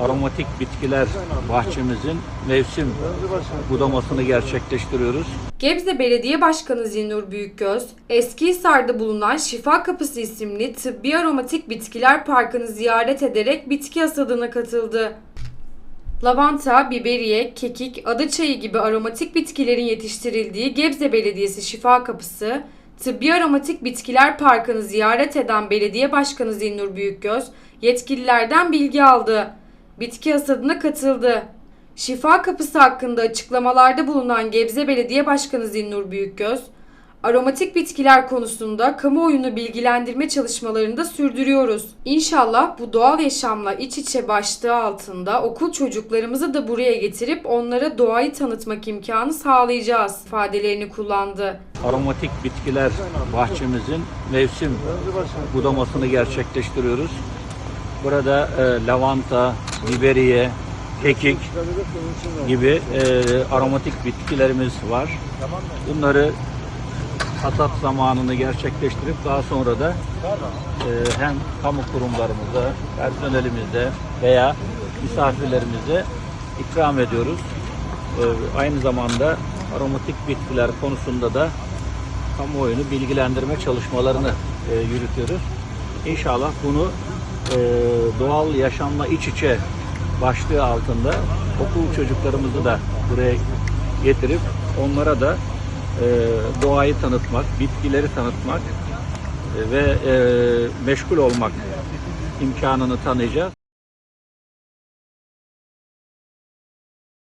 aromatik bitkiler bahçemizin mevsim budamasını gerçekleştiriyoruz. Gebze Belediye Başkanı Zinnur Büyükgöz, Eskihisar'da bulunan Şifa Kapısı isimli tıbbi aromatik bitkiler parkını ziyaret ederek bitki hasadına katıldı. Lavanta, biberiye, kekik, adaçayı gibi aromatik bitkilerin yetiştirildiği Gebze Belediyesi Şifa Kapısı, Tıbbi Aromatik Bitkiler Parkı'nı ziyaret eden Belediye Başkanı Zinnur Büyükgöz, yetkililerden bilgi aldı. Bitki hasadına katıldı. Şifa Kapısı hakkında açıklamalarda bulunan Gebze Belediye Başkanı Zinnur Büyükgöz, aromatik bitkiler konusunda kamuoyunu bilgilendirme çalışmalarını da sürdürüyoruz. İnşallah bu doğal yaşamla iç içe başlığı altında okul çocuklarımızı da buraya getirip onlara doğayı tanıtmak imkanı sağlayacağız ifadelerini kullandı. Aromatik bitkiler bahçemizin mevsim budamasını gerçekleştiriyoruz. Burada e, lavanta, biberiye, kekik gibi e, aromatik bitkilerimiz var. Bunları hasat zamanını gerçekleştirip daha sonra da e, hem kamu kurumlarımıza, personelimize veya misafirlerimize ikram ediyoruz. E, aynı zamanda aromatik bitkiler konusunda da kamuoyunu bilgilendirme çalışmalarını e, yürütüyoruz. İnşallah bunu e, doğal yaşamla iç içe başlığı altında okul çocuklarımızı da buraya getirip onlara da e, doğayı tanıtmak, bitkileri tanıtmak e, ve meşgul olmak imkanını tanıyacağız.